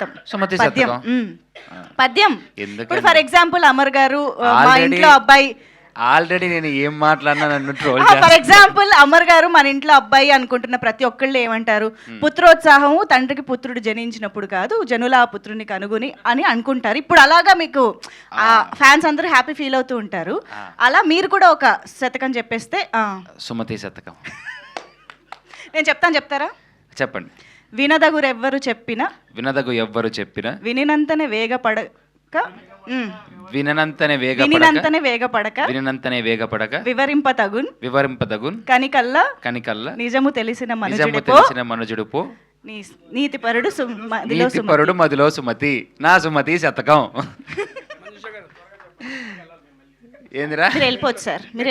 మొత్తం సుమతి పద్యం. శతకం. పద్యం? ఇప్పుడు ఫర్ ఎగ్జాంపుల్ అమర్ గారు మా Already- ఇంట్లో అబ్బాయి ఆల్రెడీ నేను ఏం మాట్లాడినా నన్ను ట్రోల్ ఫర్ ఎగ్జాంపుల్ అమర్ గారు మన ఇంట్లో అబ్బాయి అనుకుంటున్న ప్రతి ఒక్కళ్ళు ఏమంటారు? పుత్రోత్సాహము తండ్రికి పుత్రుడు జనించినప్పుడు కాదు జనుల ఆ పుత్రుని కనుగొని అని అనుకుంటారు. ఇప్పుడు అలాగా మీకు ఆ ఫ్యాన్స్ అందరూ హ్యాపీ ఫీల్ అవుతూ ఉంటారు. అలా మీరు కూడా ఒక శతకం చెప్పేస్తే ఆ, సుమతి శతకం. నేను చెప్తాను చెప్తారా? చెప్పండి. వినదగురెవ్వరు చెప్పిన? వినదగు ఎవ్వరు చెప్పినా? వినినంతనే వేగపడక? మ్, విననంతనే వేగపడక? వినినంతనే వేగపడక? విననంతనే వేగపడక? వివరింపతగున్ వివరింపదగున్? కనికల్లా? కనికల్ల? నిజము తెలిసిన నిజము మనుషుడిపో తెలిసిన మనుజుడు పో. నీ నీతిపరుడు నీతి. పరుడు మదిలో సుమతి. నా సుమతి శతకం. ఏందిరా? మీరు వెళ్ళిపోవచ్చు సార్. మీరు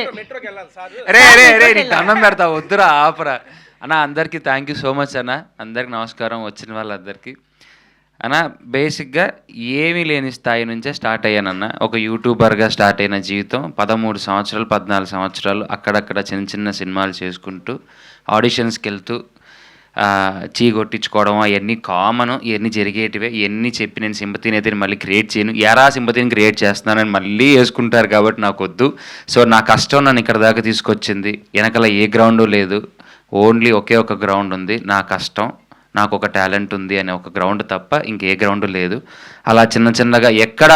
రే రే రే నీకు దండం పెడతా వద్దురా ఆపరా. అన్న అందరికీ థ్యాంక్ యూ సో మచ్ అన్న. అందరికి నమస్కారం వచ్చిన వాళ్ళందరికీ. అన్న బేసిక్గా ఏమీ లేని స్థాయి నుంచే స్టార్ట్ అయ్యానన్న ఒక యూట్యూబర్గా స్టార్ట్ అయిన జీవితం పదమూడు సంవత్సరాలు పద్నాలుగు సంవత్సరాలు అక్కడక్కడ చిన్న చిన్న సినిమాలు చేసుకుంటూ ఆడిషన్స్కి వెళ్తూ చీ కొట్టించుకోవడం అవన్నీ కామన్ ఇవన్నీ జరిగేటివే ఇవన్నీ చెప్పి నేను సింపతిని అయితే మళ్ళీ క్రియేట్ చేయను. ఎరా సింపతిని క్రియేట్ చేస్తున్నానని మళ్ళీ వేసుకుంటారు కాబట్టి నాకు వద్దు సో నా కష్టం నన్ను ఇక్కడ దాకా తీసుకొచ్చింది. వెనకాల ఏ గ్రౌండ్ లేదు. ఓన్లీ ఒకే ఒక గ్రౌండ్ ఉంది. నా కష్టం నాకు ఒక టాలెంట్ ఉంది అనే ఒక గ్రౌండ్ తప్ప ఇంకే గ్రౌండ్ లేదు. అలా చిన్న చిన్నగా ఎక్కడ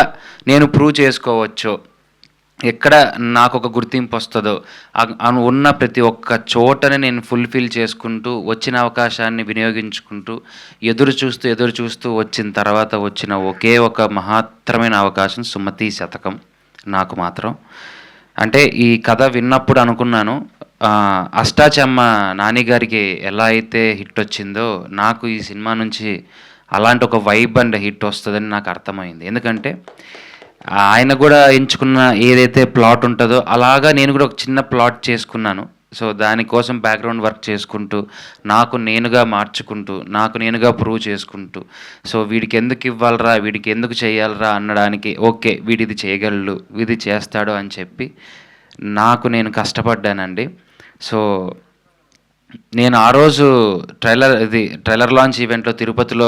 నేను ప్రూవ్ చేసుకోవచ్చో ఎక్కడ నాకు ఒక గుర్తింపు వస్తుందో ఉన్న ప్రతి ఒక్క చోటని నేను ఫుల్ఫిల్ చేసుకుంటూ వచ్చిన అవకాశాన్ని వినియోగించుకుంటూ ఎదురు చూస్తూ ఎదురు చూస్తూ వచ్చిన తర్వాత వచ్చిన ఒకే ఒక మహత్తరమైన అవకాశం సుమతి శతకం నాకు మాత్రం. అంటే ఈ కథ విన్నప్పుడు అనుకున్నాను అష్టాచమ్మ నానిగారికి ఎలా అయితే హిట్ వచ్చిందో నాకు ఈ సినిమా నుంచి అలాంటి ఒక వైబ్ అండ్ హిట్ వస్తుందని నాకు అర్థమైంది. ఎందుకంటే ఆయన కూడా ఎంచుకున్న ఏదైతే ప్లాట్ ఉంటుందో అలాగా నేను కూడా ఒక చిన్న ప్లాట్ చేసుకున్నాను. సో దానికోసం బ్యాక్గ్రౌండ్ వర్క్ చేసుకుంటూ నాకు నేనుగా మార్చుకుంటూ నాకు నేనుగా ప్రూవ్ చేసుకుంటూ సో వీడికి ఎందుకు ఇవ్వాలరా వీడికి ఎందుకు చేయాలరా అనడానికి ఓకే వీడిది చేయగలడు ఇది చేస్తాడు అని చెప్పి నాకు నేను కష్టపడ్డానండి. సో నేను ఆ రోజు ట్రైలర్ ఇది ట్రైలర్ లాంచ్ ఈవెంట్లో తిరుపతిలో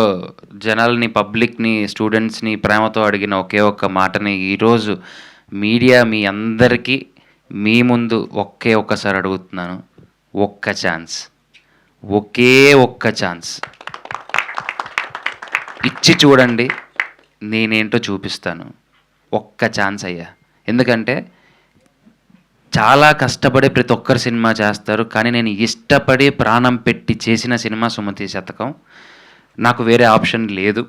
జనాల్ని పబ్లిక్ని స్టూడెంట్స్ని ప్రేమతో అడిగిన ఒకే ఒక్క మాటని ఈరోజు మీడియా మీ అందరికీ మీ ముందు ఒకే ఒక్కసారి అడుగుతున్నాను. ఒక్క ఛాన్స్. ఒకే ఒక్క ఛాన్స్. ఇచ్చి చూడండి నేనేంటో చూపిస్తాను. ఒక్క ఛాన్స్ అయ్యా. ఎందుకంటే చాలా కష్టపడి ప్రతి ఒక్కరు సినిమా చేస్తారు కానీ నేను ఇష్టపడి ప్రాణం పెట్టి చేసిన సినిమా సుమతి శతకం. నాకు వేరే ఆప్షన్ లేదు.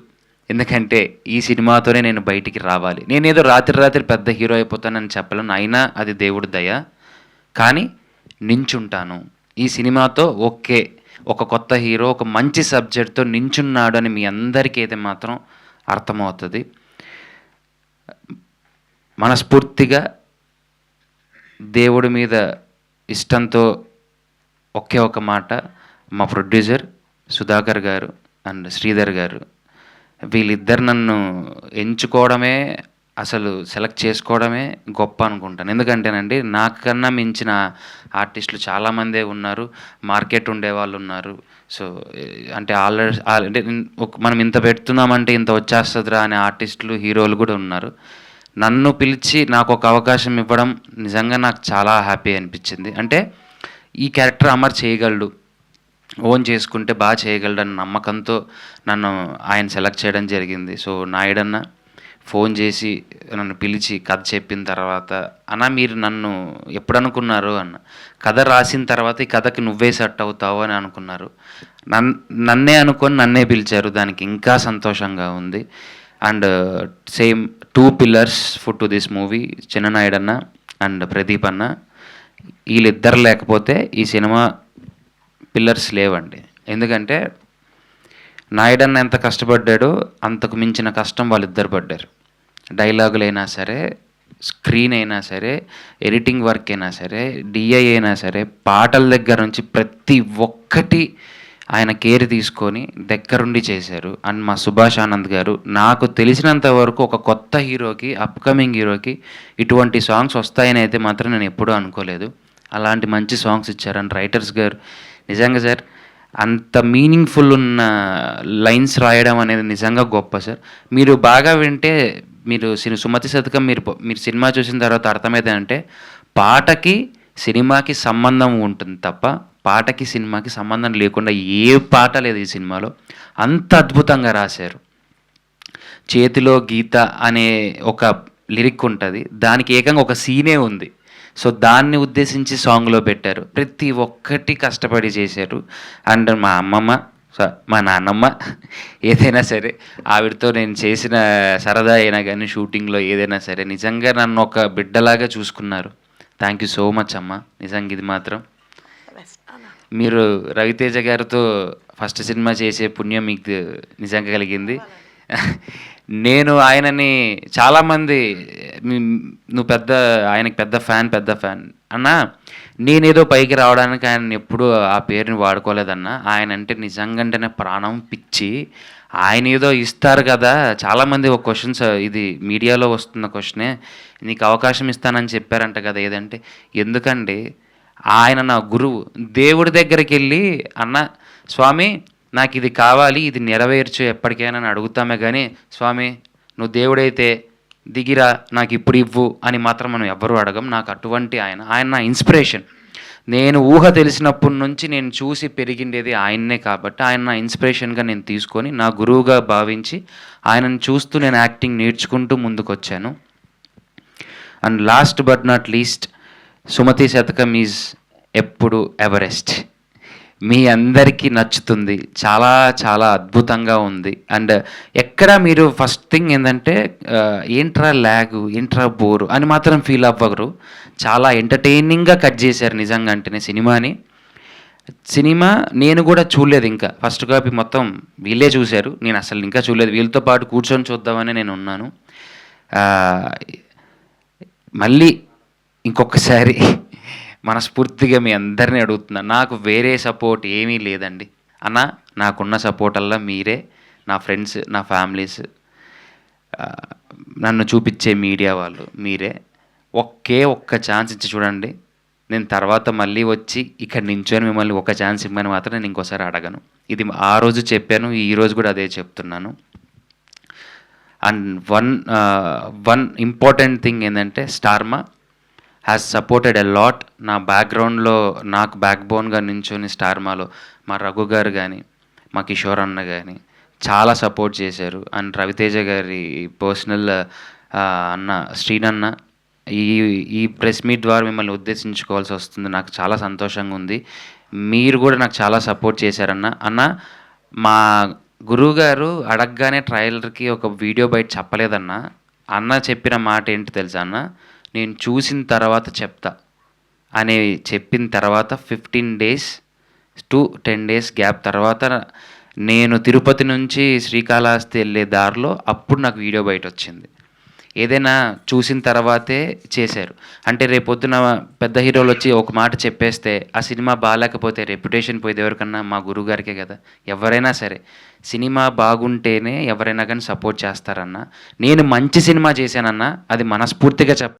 ఎందుకంటే ఈ సినిమాతోనే నేను బయటికి రావాలి. నేనేదో రాత్రి రాత్రి పెద్ద హీరో అయిపోతానని చెప్పలేను. అయినా అది దేవుడి దయ. కానీ నించుంటాను. ఈ సినిమాతో ఓకే. ఒక కొత్త హీరో ఒక మంచి సబ్జెక్ట్తో నించున్నాడు అని మీ అందరికీ అయితే మాత్రం అర్థమవుతుంది. మనస్ఫూర్తిగా దేవుడి మీద ఇష్టంతో ఒకే ఒక మాట మా ప్రొడ్యూసర్ సుధాకర్ గారు అండ్ శ్రీధర్ గారు వీళ్ళిద్దరు నన్ను ఎంచుకోవడమే అసలు సెలెక్ట్ చేసుకోవడమే గొప్ప అనుకుంటాను. ఎందుకంటేనండి నాకన్నా మించిన ఆర్టిస్టులు చాలామందే ఉన్నారు మార్కెట్ ఉండే వాళ్ళు ఉన్నారు. సో అంటే ఆల్రెడీ అంటే ఒక- మనం ఇంత పెడుతున్నామంటే ఇంత వచ్చేస్తుందిరా అనే ఆర్టిస్టులు హీరోలు కూడా ఉన్నారు. నన్ను పిలిచి నాకు ఒక అవకాశం ఇవ్వడం నిజంగా నాకు చాలా హ్యాపీ అనిపించింది. అంటే ఈ క్యారెక్టర్ అమర్ చేయగలడు. ఓన్ చేసుకుంటే బాగా చేయగలడు అన్న నమ్మకంతో నన్ను ఆయన సెలెక్ట్ చేయడం జరిగింది. సో నాయుడన్న ఫోన్ చేసి నన్ను పిలిచి కథ చెప్పిన తర్వాత అన్న మీరు నన్ను ఎప్పుడు అనుకున్నారు అన్న. కథ రాసిన తర్వాత ఈ కథకి నువ్వే సెట్ అవుతావు అని అనుకున్నారు. నన్ నన్నే అనుకొని నన్నే పిలిచారు. దానికి ఇంకా సంతోషంగా ఉంది. And same two pillars food to this movie Chinnanaidu అన్న అండ్ ప్రదీప్ అన్న. వీళ్ళిద్దరు లేకపోతే ఈ సినిమా పిల్లర్స్ లేవండి. ఎందుకంటే నాయుడన్న ఎంత కష్టపడ్డాడో అంతకు మించిన కష్టం వాళ్ళిద్దరు పడ్డారు. డైలాగులైనా సరే స్క్రీన్ అయినా సరే ఎడిటింగ్ వర్క్ అయినా సరే డిఐ అయినా సరే పాటల దగ్గర నుంచి ప్రతి ఒక్కటి ఆయన కేర్ తీసుకొని దగ్గరుండి చేశారు. అండ్ మా సుభాష్ ఆనంద్ గారు నాకు తెలిసినంత వరకు ఒక కొత్త హీరోకి అప్కమింగ్ హీరోకి ఇటువంటి సాంగ్స్ వస్తాయని అయితే మాత్రం నేను ఎప్పుడూ అనుకోలేదు. అలాంటి మంచి సాంగ్స్ ఇచ్చారు. అండ్ రైటర్స్ గారు నిజంగా సార్ అంత మీనింగ్ఫుల్ ఉన్న లైన్స్ రాయడం అనేది నిజంగా గొప్ప సార్. మీరు బాగా వింటే మీరు సిని సుమతి శతకం మీరు మీరు సినిమా చూసిన తర్వాత అర్థమైతే అంటే పాటకి సినిమాకి సంబంధం ఉంటుంది తప్ప పాటకి సినిమాకి సంబంధం లేకుండా ఏ పాట లేదు ఈ సినిమాలో. అంత అద్భుతంగా రాశారు. చేతిలో గీత అనే ఒక లిరిక్ ఉంటుంది. దానికి ఏకంగా ఒక సీనే ఉంది. సో దాన్ని ఉద్దేశించి సాంగ్లో పెట్టారు. ప్రతి ఒక్కటి కష్టపడి చేశారు. అండ్ మా అమ్మమ్మ మా నాన్నమ్మ ఏదైనా సరే ఆవిడతో నేను చేసిన సరదా అయినా కానీ షూటింగ్లో ఏదైనా సరే నిజంగా నన్ను ఒక బిడ్డలాగా చూసుకున్నారు. థ్యాంక్ యూ సో మచ్ అమ్మ. నిజంగా ఇది మాత్రం. మీరు రవితేజ గారితో ఫస్ట్ సినిమా చేసే పుణ్యం మీకు నిజంగా కలిగింది. నేను ఆయనని చాలామంది నువ్వు పెద్ద ఆయనకి పెద్ద ఫ్యాన్ పెద్ద ఫ్యాన్. అన్న నేనేదో పైకి రావడానికి ఆయన ఎప్పుడూ ఆ పేరుని వాడుకోలేదన్న. ఆయన అంటే నిజంగా అంటేనే ప్రాణం పిచ్చి. ఆయన ఏదో ఇస్తారు కదా. చాలామంది ఒక క్వశ్చన్స్ ఇది మీడియాలో వస్తున్న క్వశ్చనే నీకు అవకాశం ఇస్తానని చెప్పారంట కదా ఏదంటే ఎందుకండి ఆయన నా గురువు. దేవుడి దగ్గరికి వెళ్ళి అన్న స్వామి నాకు ఇది కావాలి ఇది నెరవేర్చు ఎప్పటికైనా అని అడుగుతామే కానీ స్వామి నువ్వు దేవుడైతే దిగిరా నాకు ఇప్పుడు ఇవ్వు అని మాత్రం మనం ఎవ్వరూ అడగం. నాకు అటువంటి ఆయన ఆయన నా ఇన్స్పిరేషన్ నేను ఊహ తెలిసినప్పటి నుంచి నేను చూసి పెరిగిండేది ఆయన్నే కాబట్టి ఆయన నా ఇన్స్పిరేషన్గా నేను తీసుకొని నా గురువుగా భావించి ఆయనను చూస్తూ నేను యాక్టింగ్ నేర్చుకుంటూ ముందుకొచ్చాను. And last but not least Sumathi Satakam is ఎప్పుడు ఎవరెస్ట్. మీ అందరికీ నచ్చుతుంది. చాలా చాలా అద్భుతంగా ఉంది. అండ్ ఎక్కడ మీరు ఫస్ట్ థింగ్ ఏంటంటే ఏంట్రా ల్యాగ్ ఏంట్రా బోరు అని మాత్రం ఫీల్ అవ్వగరు చాలా ఎంటర్టైనింగ్గా కట్ చేశారు నిజంగా అంటేనే సినిమాని. సినిమా నేను కూడా చూడలేదు ఇంకా. ఫస్ట్ కాపీ మొత్తం వీళ్ళే చూశారు. నేను అసలు ఇంకా చూడలేదు. వీళ్ళతో పాటు కూర్చొని చూద్దామని నేను ఉన్నాను. మళ్ళీ ఇంకొకసారి మనస్ఫూర్తిగా మీ అందరినీ అడుగుతున్నా నాకు వేరే సపోర్ట్ ఏమీ లేదండి. అన్న నాకున్న సపోర్ట్ అల్లా మీరే నా ఫ్రెండ్స్ నా ఫ్యామిలీస్ నన్ను చూపించే మీడియా వాళ్ళు మీరే. ఒకే ఒక్క ఛాన్స్ ఇచ్చి చూడండి. నేను తర్వాత మళ్ళీ వచ్చి ఇక్కడ నించొని మిమ్మల్ని ఒక ఛాన్స్ ఇవ్వమని మాత్రం నేను ఇంకోసారి అడగను. ఇది ఆ రోజు చెప్పాను ఈ రోజు కూడా అదే చెప్తున్నాను. And one one important thing ఏంటంటే Star Maa? Has supported a lot నా బ్యాక్గ్రౌండ్లో నాకు బ్యాక్ బోన్గా నించొని స్టార్మాలో మా రఘు గారు కానీ మా కిషోర్ అన్న కానీ చాలా సపోర్ట్ చేశారు. అండ్ రవితేజ గారి పర్సనల్ అన్న శ్రీనన్న ఈ ఈ ప్రెస్ మీట్ ద్వారా మిమ్మల్ని ఉద్దేశించుకోవాల్సి వస్తుంది. నాకు చాలా సంతోషంగా ఉంది. మీరు కూడా నాకు చాలా సపోర్ట్ చేశారన్న. అన్న మా గురువుగారు అడగగానే ట్రయలర్కి ఒక వీడియో బయట చెప్పలేదన్న. అన్న చెప్పిన మాట ఏంటి తెలుసా అన్న? నేను చూసిన తర్వాత చెప్తా. అని చెప్పిన తర్వాత fifteen days to ten days gap తర్వాత నేను తిరుపతి నుంచి శ్రీకాళహస్తి వెళ్ళే దారిలో అప్పుడు నాకు వీడియో బయట వచ్చింది ఏదైనా చూసిన తర్వాతే చేశారు. అంటే రేపొద్దున పెద్ద హీరోలు వచ్చి ఒక మాట చెప్పేస్తే ఆ సినిమా బాగాలేకపోతే రెప్యుటేషన్ పోయేది ఎవరికన్నా? మా గురువుగారికే కదా. ఎవరైనా సరే. సినిమా బాగుంటేనే ఎవరైనా కానీ సపోర్ట్ చేస్తారన్న. నేను మంచి సినిమా చేశానన్నా అది మనస్ఫూర్తిగా చెప్